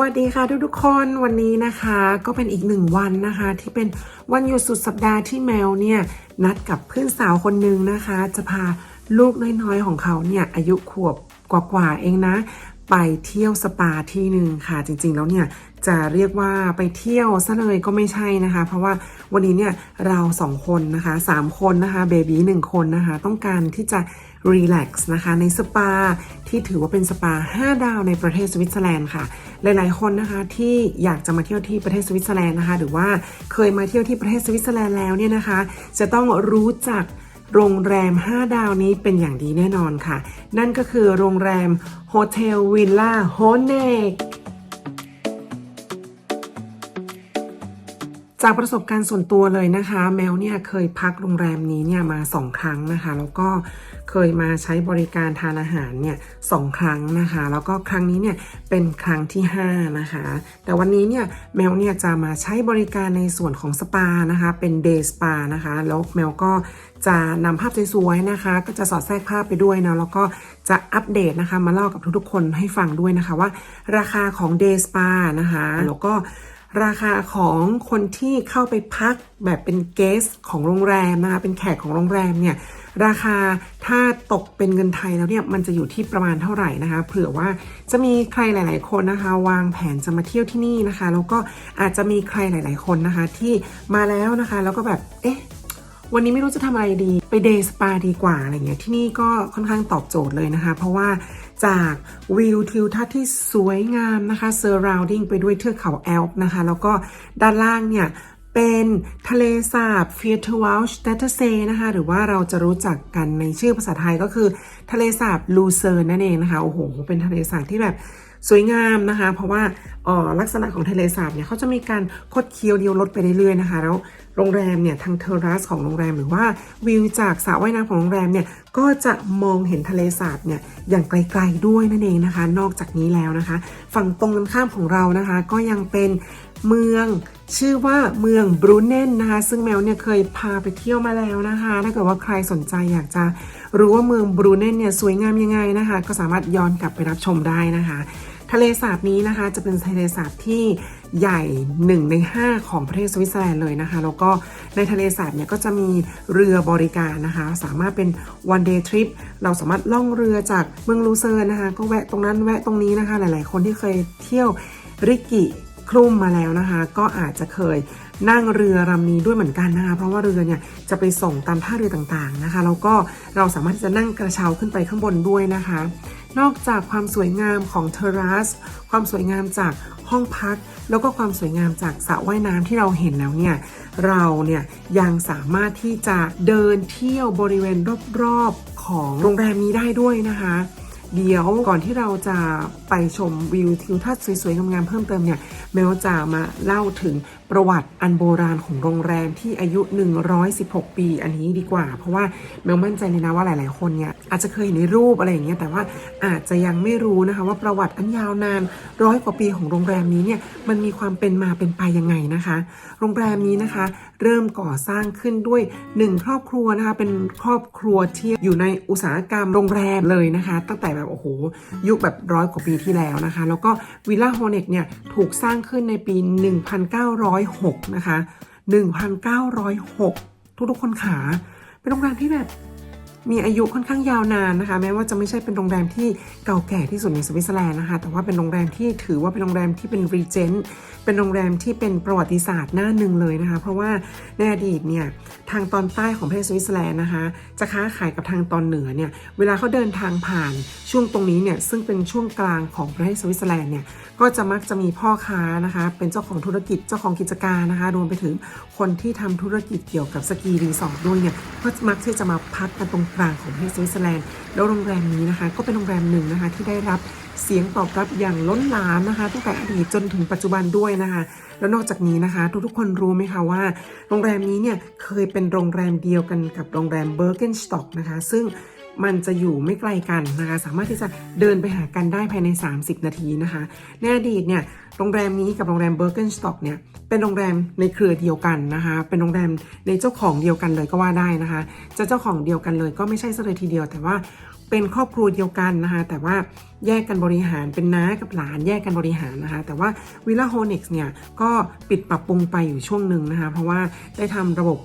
วัสดีค่ะทุกๆคนวันนี้นะคะก็เป็นอีกหนึ่งวันนะคะ ที่เป็นวันหยุดสุดสัปดาห์ที่แมวเนี่ยนัดกับเพื่อนสาวคนหนึ่งนะคะ จะพาลูกน้อยๆของเขาเนี่ยอายุขวบกว่าๆเองนะ ไปเที่ยวสปาที่หนึ่งค่ะจริงๆแล้วเนี่ย จะเรียกว่าไปเที่ยวซะเลยก็ไม่ใช่นะคะ เพราะว่าวันนี้เนี่ยเราสองคนนะคะสามคนนะคะเบบีหนึ่งคนนะคะ ต้องการที่จะรีแลกซ์นะคะในสปาที่ถือว่าเป็นสปา 5 ดาวในประเทศสวิตเซอร์แลนด์ค่ะ หลายๆ คนนะคะที่อยากจะมาเที่ยวที่ประเทศสวิตเซอร์แลนด์นะคะ หรือว่าเคยมาเที่ยวที่ประเทศสวิตเซอร์แลนด์แล้วเนี่ยนะคะ จะต้องรู้จักโรงแรม 5 ดาวนี้เป็นอย่างดีแน่นอนค่ะ นั่นก็คือโรงแรมโฮเทลวิลล่าโฮเนก จากประสบการณ์ส่วนตัวเลยนะคะ แมวเนี่ยเคยพักโรงแรมนี้เนี่ยมาสองครั้งนะคะ แล้วก็เคยมาใช้บริการทานอาหารเนี่ยสองครั้งนะคะ แล้วก็ครั้งนี้เนี่ยเป็นครั้งที่5นะคะ แต่วันนี้เนี่ยแมวเนี่ยจะมาใช้บริการในส่วนของสปานะคะ เป็นเดย์สปานะคะ แล้วแมวก็จะนำภาพสวยๆนะคะ ก็จะสอดแทรกภาพไปด้วยนะแล้วก็จะอัปเดตนะคะ มาเล่ากับทุกๆคนให้ฟังด้วยนะคะว่า ราคาของเดย์สปานะคะแล้วก็ ราคาของคนที่เข้าไปพักแบบเป็นเกสของโรงแรมนะคะเป็นแขกของโรงแรมเนี่ยราคาถ้าตกเป็นเงินไทยแล้วเนี่ยมันจะอยู่ที่ประมาณเท่าไหร่นะคะเผื่อว่าจะมีใครหลาย ๆ คนนะคะ วางแผนจะมาเที่ยวที่นี่นะคะ แล้วก็อาจจะมีใครหลาย ๆ คนนะคะ ที่มาแล้วนะคะ แล้วก็แบบเอ๊ะวันนี้ไม่รู้จะทำอะไรดี ไปเดย์สปาดีกว่าอะไรเงี้ยที่นี่ก็ค่อนข้างตอบโจทย์เลยนะคะ เพราะว่า จากวิวทิวทัศน์ที่สวยงามนะคะ surrounding ไปด้วยเทือกเขาแอลป์นะคะ แล้วก็ด้านล่างเนี่ยเป็นทะเลสาบเฟียร์ทวลช์เตตเซนะคะ หรือว่าเราจะรู้จักกันในชื่อภาษาไทยก็คือ ทะเลสาบลูเซอร์นั่นเองนะคะ โอ้โห เป็นทะเลสาบที่แบบสวยงามนะคะ เพราะว่าออลักษณะของทะเลสาบเนี่ยเขาจะมีการคดเคี้ยวเดียวลดไปเรื่อยๆนะคะ แล้ว โรงแรมเนี่ยทางเทอร์รัสของโรงแรมหรือว่าวิวจากสระว่ายน้ำของโรงแรมเนี่ยก็จะมองเห็นทะเลสาบเนี่ยอย่างไกลๆด้วยนั่นเองนะคะ นอกจากนี้แล้วนะคะ ฝั่งตรงกันข้ามของเรานะคะ ก็ยังเป็นเมืองชื่อว่าเมืองบรูเนนนะคะ ซึ่งแมวเนี่ยเคยพาไปเที่ยวมาแล้วนะคะ ถ้าเกิดว่าใครสนใจอยากจะรู้ว่าเมืองบรูเนนเนี่ยสวยงามยังไงนะคะ ก็สามารถย้อนกลับไปรับชมได้นะคะ ทะเลสาบนี้นะคะ จะเป็นทะเลสาบที่ใหญ่ 1 ใน 5 ของประเทศสวิตเซอร์แลนด์เลยนะคะ แล้วก็ในทะเลสาบเนี่ยก็จะมีเรือบริการนะคะ สามารถเป็น one day trip เราสามารถล่องเรือจากเมืองลูเซิร์นนะคะ ก็แวะตรงนั้นแวะตรงนี้นะคะ หลาย ๆ คนที่เคยเที่ยวริกิคลุ่มมาแล้วนะคะ ก็อาจจะเคยนั่งเรือลำนี้ด้วยเหมือนกันนะคะ เพราะว่าเรือเนี่ยจะไปส่งตามท่าเรือต่างๆนะคะ แล้วก็เราสามารถที่จะนั่งกระเช้าขึ้นไปข้างบนด้วยนะคะ นอกจากความสวยงามของเทอร์รัส ความสวยงามจากห้องพัก แล้วก็ความสวยงามจากสระว่ายน้ำที่เราเห็นแล้วเนี่ย เราเนี่ยยังสามารถที่จะเดินเที่ยวบริเวณรอบๆของโรงแรมนี้ได้ด้วยนะคะ เดี๋ยวก่อนที่เราจะไปชมวิวทิวทัศน์สวยๆงามๆเพิ่มเติมเนี่ยแมวจะมาเล่าถึงประวัติอันโบราณของโรงแรมที่อายุ 116 ปี อันนี้ดีกว่า เพราะว่าแมวมั่นใจเลยนะว่าหลาย ๆ คนเนี่ยอาจจะเคยเห็นในรูปอะไรอย่างเงี้ยแต่ว่าอาจจะยังไม่รู้นะคะว่าประวัติอันยาวนานร้อยกว่าปีของโรงแรมนี้เนี่ยมันมีความเป็นมาเป็นไปยังไงนะคะ โรงแรมนี้นะคะ เริ่มก่อสร้างขึ้นด้วยหนึ่งครอบครัวนะคะเป็นครอบครัวที่อยู่ในอุตสาหกรรมโรงแรมเลยนะคะ ตั้งแต่แบบโอ้โหยุคแบบร้อยกว่าปีที่แล้วนะคะ แล้วก็วิลล่าโฮเนกเนี่ยถูกสร้างขึ้นในปี1906 นะคะ 1906 ทุกทุกคนขา เป็นโรงแรมที่แบบ มีอายุค่อนข้างยาวนานนะคะ แม้ว่าจะไม่ใช่เป็นโรงแรมที่เก่าแก่ที่สุดในสวิตเซอร์แลนด์นะคะ แต่ว่าเป็นโรงแรมที่ถือว่าเป็นโรงแรมที่เป็นรีเจนต์เป็นโรงแรมที่เป็นประวัติศาสตร์หน้าหนึ่งเลยนะคะ เพราะว่าในอดีตเนี่ยทางตอนใต้ของประเทศสวิตเซอร์แลนด์นะคะจะค้าขายกับทางตอนเหนือเนี่ยเวลาเขาเดินทางผ่านช่วงตรงนี้เนี่ยซึ่งเป็นช่วงกลางของประเทศสวิตเซอร์แลนด์เนี่ยก็จะมักจะมีพ่อค้านะคะ เป็นเจ้าของธุรกิจเจ้าของกิจการนะคะ รวมไปถึงคนที่ทำธุรกิจเกี่ยวกับสกีรีสอร์ทด้วยเนี่ยก็มักที่จะมาพักกันตรงกลางของประเทศสวิตเซอร์แลนด์แล้วโรงแรมนี้นะคะ ก็เป็นโรงแรมหนึ่งนะคะที่ได้รับเสียงตอบรับอย่างล้นหลามนะคะตั้งแต่อดีตจนถึงปัจจุบันด้วยนะคะ แล้วนอกจากนี้นะคะ ทุกๆคนรู้ไหมคะว่า โรงแรมนี้เนี่ยเคยเป็นโรงแรมเดียวกันกับโรงแรมเบอร์เกนสต็อกนะคะ ซึ่งมันจะอยู่ไม่ไกลกันนะคะ สามารถที่จะเดินไปหากันได้ภายใน 30 นาทีนะคะ ในอดีตเนี่ย โรงแรมนี้กับโรงแรมเบอร์เกนสต็อกเนี่ย เป็นโรงแรมในเครือเดียวกันนะคะ เป็นโรงแรมในเจ้าของเดียวกันเลยก็ว่าได้นะคะ จะเจ้าของเดียวกันเลยก็ไม่ใช่ซะเลยทีเดียว แต่ว่าเป็นครอบครัวเดียวกันนะคะ แต่ว่าแยกกันบริหารเป็นน้ากับหลานแยกกันบริหารนะคะ แต่ว่าวิลล่าโฮเน็กซ์เนี่ยก็ปิดปรับปรุงไปอยู่ช่วงหนึ่งนะคะ เพราะว่าได้ทำระบบ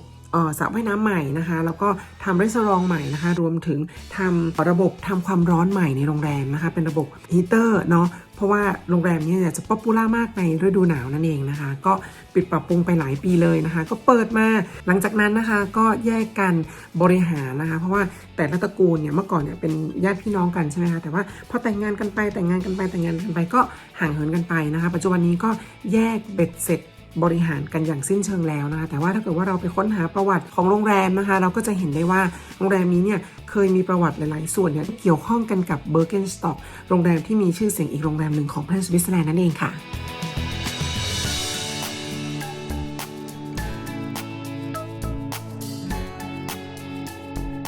สระว่ายน้ำใหม่นะคะ แล้วก็ทำรีสอร์ทใหม่นะคะ รวมถึงทำระบบทำความร้อนใหม่ในโรงแรมนะคะ เป็นระบบฮีเตอร์เนาะเพราะว่าโรงแรมเนี้จะป๊อปปูล่ามากในฤดูหนาวนั่นเองนะคะ ก็ปิดปรับปรุงไปหลายปีเลยนะคะ ก็เปิดมาหลังจากนั้นนะคะ ก็แยกกันบริหารนะคะ เพราะว่าแต่ละตระกูลเนี่ยเมื่อก่อนเนี่ยเป็นญาติพี่น้องกันใช่ไหมคะแต่ว่าพอแต่งงานกันไปแต่งงานกันไปแต่งงานกันไปก็ห่างเหินกันไปนะคะ ปัจจุบันนี้ก็แยกเบ็ดเสร็จ บริหารกันอย่างสิ้นเชิงแล้วนะคะ แต่ว่าถ้าเกิดว่าเราไปค้นหาประวัติของโรงแรมนะคะ เราก็จะเห็นได้ว่าโรงแรมนี้เนี่ยเคยมีประวัติหลาย ๆ ส่วนเนี่ยเกี่ยวข้องกันกับเบอร์เกนสต็อกโรงแรมที่มีชื่อเสียงอีกโรงแรมหนึ่งของประเทศสวิตเซอร์แลนด์นั่นเองค่ะ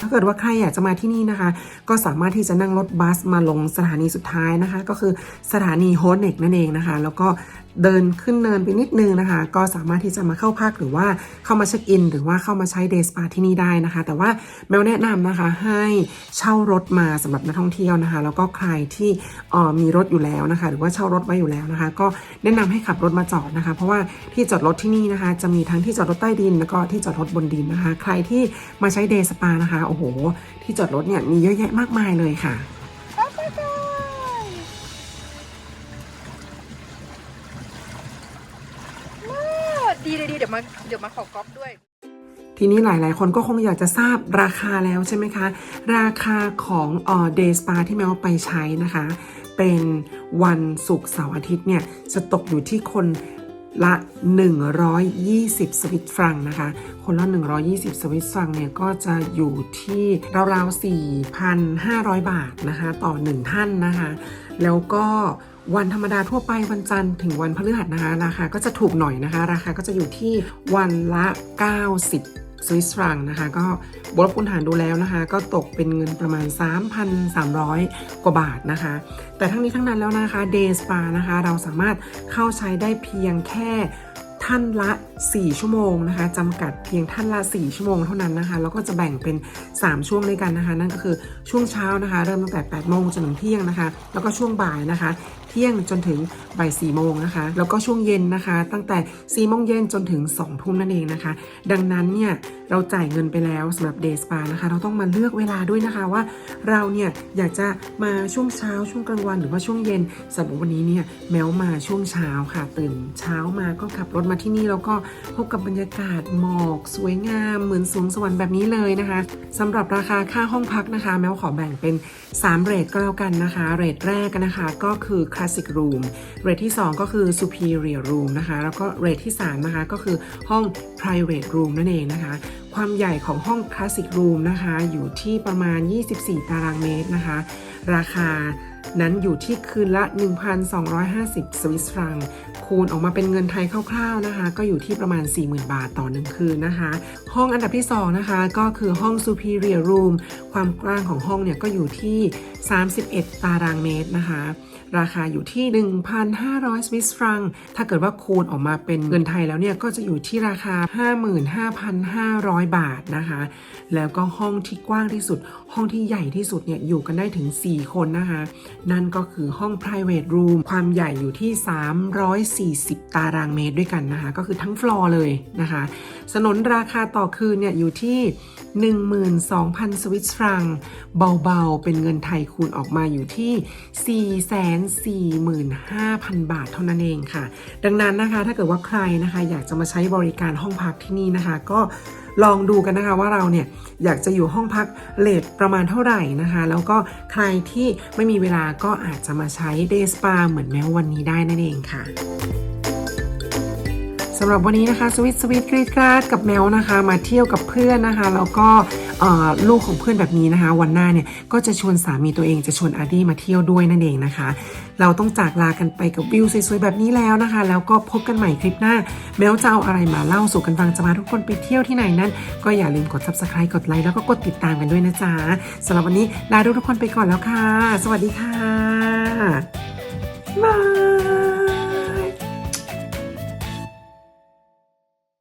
ถ้าเกิดว่าใครอยากจะมาที่นี่นะคะก็สามารถที่จะนั่งรถบัสมาลงสถานีสุดท้ายนะคะ ก็คือสถานีโฮสเน็กนั่นเองนะคะ แล้วก็เดินขึ้นเนินไปนิดนึงนะคะ ก็สามารถที่จะมาเข้าพักหรือว่าเข้ามาเช็คอิน หรือว่าเข้ามาใช้เดย์สปาที่นี่ได้นะคะ แต่ว่าแมวแนะนำนะคะให้เช่ารถมาสำหรับนักท่องเที่ยวนะคะ แล้วก็ใครที่มีรถอยู่แล้วนะคะ หรือว่าเช่ารถไว้อยู่แล้วนะคะ ก็แนะนำให้ขับรถมาจอดนะคะ เพราะว่าที่จอดรถที่นี่นะคะ จะมีทั้งที่จอดรถใต้ดินแล้วก็ที่จอดรถบนดินนะคะ ใครที่มาใช้เดย์สปานะคะโอ้โห ที่จอดรถเนี่ยมีเยอะแยะมากมายเลยค่ะ ดีเลยดีเดี๋ยวมาเดี๋ยวมาขอก๊อปด้วย ทีนี้หลายๆ คนก็คงอยากจะทราบราคาแล้วใช่ไหมคะ ราคาของเอ่อ Day Spa ที่แมวไปใช้นะคะ เป็นวันศุกร์เสาร์อาทิตย์เนี่ยจะตกอยู่ที่คน ละ 120 สวิตฟรังนะคะ คนละ 120 สวิตฟรังเนี่ยก็จะอยู่ที่ราวๆ 4,500 บาทนะคะ ต่อ 1 ท่านนะคะ แล้วก็วันธรรมดาทั่วไปวันจันทร์ถึงวันพฤหัสนะคะ ราคาก็จะถูกหน่อยนะคะ ราคาก็จะอยู่ที่วันละ 90 สวิสฟรังนะคะ ก็บวกลบคูณหารดูแล้วนะคะ ก็ตกเป็นเงินประมาณ 3,300 กว่าบาทนะคะ แต่ทั้งนี้ทั้งนั้นแล้วนะคะ Day Spa นะคะ เราสามารถเข้าใช้ได้เพียงแค่ท่านละ 4 ชั่วโมงนะคะจำกัดเพียงท่านละ 4 ชั่วโมงเท่านั้นนะคะ แล้วก็จะแบ่งเป็น 3 ช่วงด้วยกันนะคะ นั่นก็คือช่วงเช้านะคะ เริ่มตั้งแต่ 8 โมงจนถึงเที่ยงนะคะ แล้วก็ช่วงบ่ายนะคะ ที่ยงจนถึงบ่าย4โมงนะคะ แล้วก็ช่วงเย็นนะคะ ตั้งแต่4โมงเย็นจนถึง2ทุ่มนั่นเองนะคะ ดังนั้นเนี่ยเราจ่ายเงินไปแล้วสำหรับ Day Spa นะคะ เราต้องมาเลือกเวลาด้วยนะคะว่า เราเนี่ยอยากจะมาช่วงเช้าช่วงกลางวันหรือว่าช่วงเย็นสำหรับวันนี้เนี่ยแมวมาช่วงเช้าค่ะ ตื่นเช้ามาก็ขับรถมาที่นี่แล้วก็พบกับบรรยากาศหมอกสวยงามเหมือนสวงสวรรค์แบบนี้เลยนะคะสำหรับราคาค่าห้องพักนะคะ แมวขอแบ่งเป็น 3 เรทก็แล้วกันนะคะ เรทแรกนะคะก็คือ Classic Room เรทที่ 2 ก็คือ Superior Room นะคะ แล้วก็เรทที่ 3 นะคะ ก็คือห้อง Private Room นั่นเองนะคะ ความใหญ่ของห้อง Classic Room นะคะ อยู่ที่ประมาณ 24 ตารางเมตรนะคะ ราคานั้นอยู่ที่คืนละ 1,250 สวิสฟรัง คูณออกมาเป็นเงินไทยคร่าวๆนะคะ ก็อยู่ที่ประมาณ 40,000 บาทต่อหนึ่งคืนนะคะ ห้องอันดับที่ 2 นะคะ ก็คือห้อง Superior Room ความกว้างของห้องเนี่ยก็อยู่ที่ 31 ตารางเมตรนะคะ ราคาอยู่ที่ 1,500 สวิสฟรัง ถ้าเกิดว่าคูณออกมาเป็นเงินไทยแล้วเนี่ย ก็จะอยู่ที่ราคา 55,500 บาทนะคะ แล้วก็ห้องที่กว้างที่สุด ห้องที่ใหญ่ที่สุดเนี่ย อยู่กันได้ถึง 4 คนนะคะ นั่นก็คือห้อง private room ความใหญ่อยู่ที่ 340 ตารางเมตรด้วยกันนะคะ ก็คือทั้งฟลอร์เลยนะคะ สนนราคาต่อคืนเนี่ย อยู่ที่ 12,000 สวิตฟรัง เบาๆ เป็นเงินไทยคูณออกมาอยู่ที่ 445,000 บาทเท่านั้นเองค่ะ ดังนั้นนะคะถ้าเกิดว่าใครนะคะ อยากจะมาใช้บริการห้องพักที่นี่นะคะ ก็ลองดูกันนะคะว่าเราเนี่ยอยากจะอยู่ห้องพักเลทประมาณเท่าไหร่นะคะ แล้วก็ใครที่ไม่มีเวลาก็อาจจะมาใช้ Day Spa เหมือนแม้วันนี้ได้นั่นเองค่ะสำหรับวันนี้นะคะสวิตสวิตกรีดกราดกับแมวนะคะ มาเที่ยวกับเพื่อนนะคะ แล้วก็ ลูกของเพื่อนแบบนี้นะคะ วันหน้าเนี่ยก็จะชวนสามีตัวเองจะชวนอาร์ดี้มาเที่ยวด้วยนั่นเองนะคะ เราต้องจากลากันไปกับวิวสวยๆแบบนี้แล้วนะคะ แล้วก็พบกันใหม่คลิปหน้าแม้วจะเอาอะไรมาเล่าสู่กันฟังจะมาทุกคนไปเที่ยวที่ไหนนั้น ก็อย่าลืมกด subscribe กดไลค์แล้วก็กดติดตามกันด้วยนะจ๊ะสำหรับวันนี้ลาทุกคนไปก่อนแล้วค่ะ สวัสดีค่ะ บาย